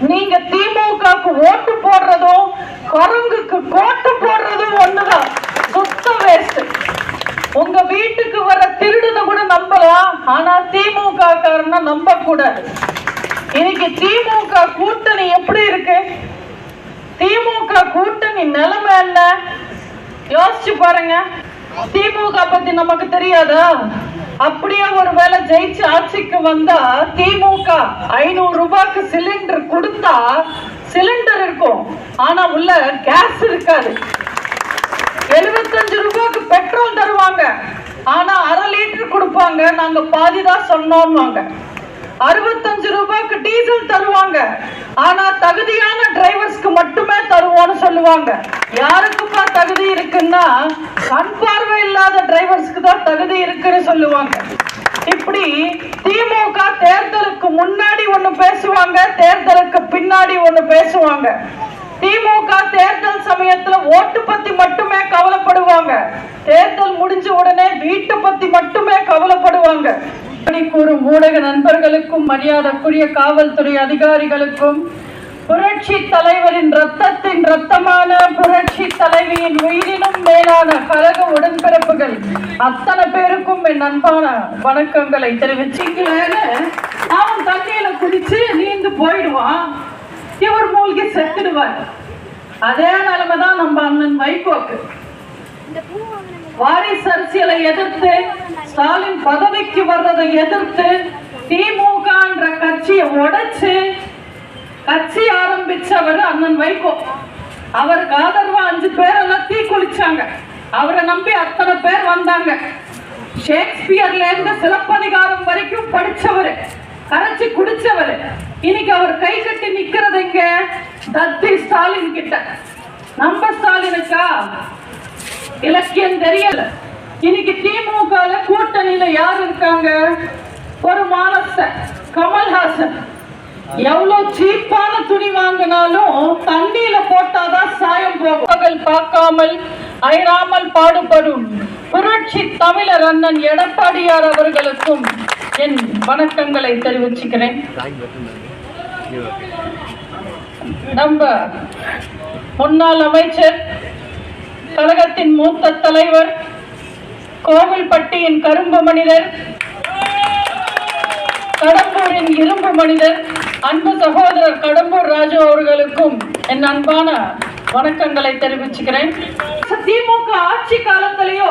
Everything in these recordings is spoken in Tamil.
நீங்க திமுகவுக்கு ஓட்டு போடுறதும் குரங்குக்கு கோட்டு போடுறதும் ஒண்ணுதான். சுத்த வேஸ்ட் உங்க வீட்டுக்கு வர திருடுன கூட நம்பலாம் ஆனா திமுக காரன நம்ப கூடாது இன்னைக்கு திமுக கூட்டணி எப்படி இருக்கு? திமுக கூட்டணி நிலைமை என்ன? யோசிச்சு பாருங்க. திமுக பத்தி நமக்கு தெரியாதா? அப்படியே ஒருவேளை ஜெயிச்சு ஆட்சிக்கு வந்தா திமுக ஐநூறு ரூபாய்க்கு சிலிண்டர் கொடுத்தா சிலிண்டர் இருக்கும். ஆனா உள்ள கேஸ் இருக்காது. எழுபத்தஞ்சு ரூபாய்க்கு பெட்ரோல் தருவாங்க. ஆனா அரை லிட்டர் கொடுப்பாங்க. நாங்க பாதி தான் சொன்னோம்வாங்க அறுபத்தஞ்சு ரூபாய்க்கு டீசல் தருவாங்க. ஆனா தகுதியான சொல்லுவாங்க. யாருக்குப்பா தகுதி இருக்குன்னா கண் பார்வை இல்லாத டிரைவர்ஸ்க்கு தான் தகுதி இருக்குன்னு சொல்லுவாங்க. இப்படி திமுக தேர்தலுக்கு முன்னாடி ஒண்ணு பேசுவாங்க தேர்தலுக்கு பின்னாடி ஒண்ணு பேசுவாங்க. திமுக தேர்தல் சமயத்துல ஓட்டு பத்தி மட்டுமே கவலைப்படுவாங்க. தேர்தல் முடிஞ்ச உடனே வீட்டை பத்தி மட்டுமே கவலைப்படுவாங்க. இப்படி கூறும் ஊடக நண்பர்களுக்கும் மரியாதைக்குரிய காவல்துறை அதிகாரிகளுக்கும் புரட்சி தலைவரின் ரத்தத்தின் ரத்தமான புரட்சி தலைவியின் உயிரினும் மேலான கழக உடன்பிறப்புகள். அத்தனை பேருக்கும் என் அன்பான வணக்கங்களை தெரிவிச்சுங்களேன்னு அவன் தண்ணியில குடிச்சு நீந்து போயிடுவான். இவர் மூழ்கி செத்துடுவார். அதே நிலைமை தான் நம்ம அண்ணன் வைகோக்கு. வாரிசு அரசியலை எதிர்த்து ஸ்டாலின் பதவிக்கு வர்றதை எதிர்த்து திமுகன்ற கட்சியை உடைச்சு கட்சி ஆரம்பிச்சவர் அண்ணன் வைகோ. அவருக்கு ஆதரவா அஞ்சு பேர் எல்லாம் தீ குளிச்சாங்க. அவரை நம்பி அத்தனை பேர் வந்தாங்க. ஷேக்ஸ்பியர்ல இருந்து சிலப்பதிகாரம் வரைக்கும் படிச்சவர். கரைச்சி குடிச்சவர். இன்னைக்கு அவர் கை கட்டி நிக்கிறது எங்க தத்தி ஸ்டாலின் கிட்ட. நம்ம ஸ்டாலினுக்கா? இலக்கியம் தெரியல. இன்னைக்கு திமுக கூட்டணியில யார் இருக்காங்க? ஒரு மானச கமல்ஹாசன். எவ்வளவு சீப்பான துணி வாங்கினாலும் தண்ணியில போட்டாதான் சாயம் போகும். பார்க்காமல் அயராமல் பாடுபடும் புரட்சி தமிழர் அண்ணன் எடப்பாடியார் அவர்களுக்கும் என் வணக்கங்களை தெரிவிச்சுக்கிறேன். நம்ம முன்னாள் அமைச்சர் கழகத்தின் மூத்த தலைவர் கோவில்பட்டியின் கரும்பு மனிதர் கடம்பூரின் இரும்பு மனிதர் அன்பு சகோதரர் கடம்பூர் ராஜு அவர்களுக்கும் என் அன்பான வணக்கங்களை தெரிவிச்சுக்கிறேன். திமுக ஆட்சி காலத்திலயோ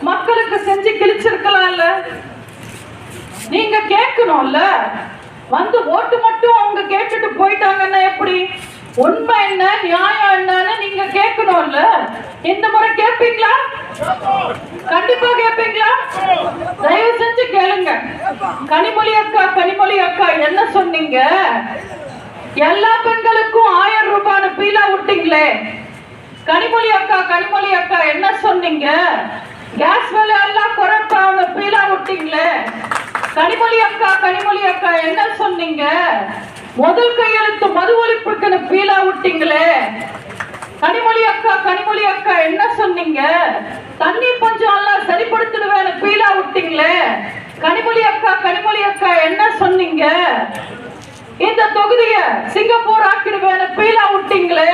மக்களுக்கு செஞ்சு கிழிச்சிருக்கலாம்ல? நீங்க கேட்கணும்ல? வந்து ஓட்டு மட்டும் அவங்க கேட்டுட்டு போயிட்டாங்கன்னா எப்படி? உண்மை என்ன நியாயம் என்னன்னு நீங்க கேட்போம்ல? இந்த முறை கேட்பீங்களா? கண்டிப்பா கேட்பீங்களா? தயவு செஞ்சு கேளுங்க. கனிமொழி அக்கா கனிமொழி அக்கா என்ன சொன்னீங்க? எல்லா பெண்களுக்கும் ஆயிரம் ரூபான்னு பீலா விட்டீங்களே. கனிமொழி அக்கா கனிமொழி அக்கா என்ன சொன்னீங்க? கேஸ் விலை எல்லாம் குறைப்பாங்க பீலா விட்டீங்களே. கனிமொழி அக்கா கனிமொழி அக்கா என்ன சொன்னீங்க? முதல் கையெழுத்து மது ஒழிப்புக்குன்னு பீலா விட்டீங்களே. கனிமொழி அக்கா கனிமொழி அக்கா என்ன சொன்னீங்க? தண்ணி பஞ்சம் எல்லாம் சரிப்படுத்திடுவேன்னு பீலா விட்டீங்களே. கனிமொழி அக்கா கனிமொழி அக்கா என்ன சொன்னீங்க? இந்த தொகுதியை சிங்கப்பூர் ஆக்கிடுவேன்னு பீலா விட்டீங்களே.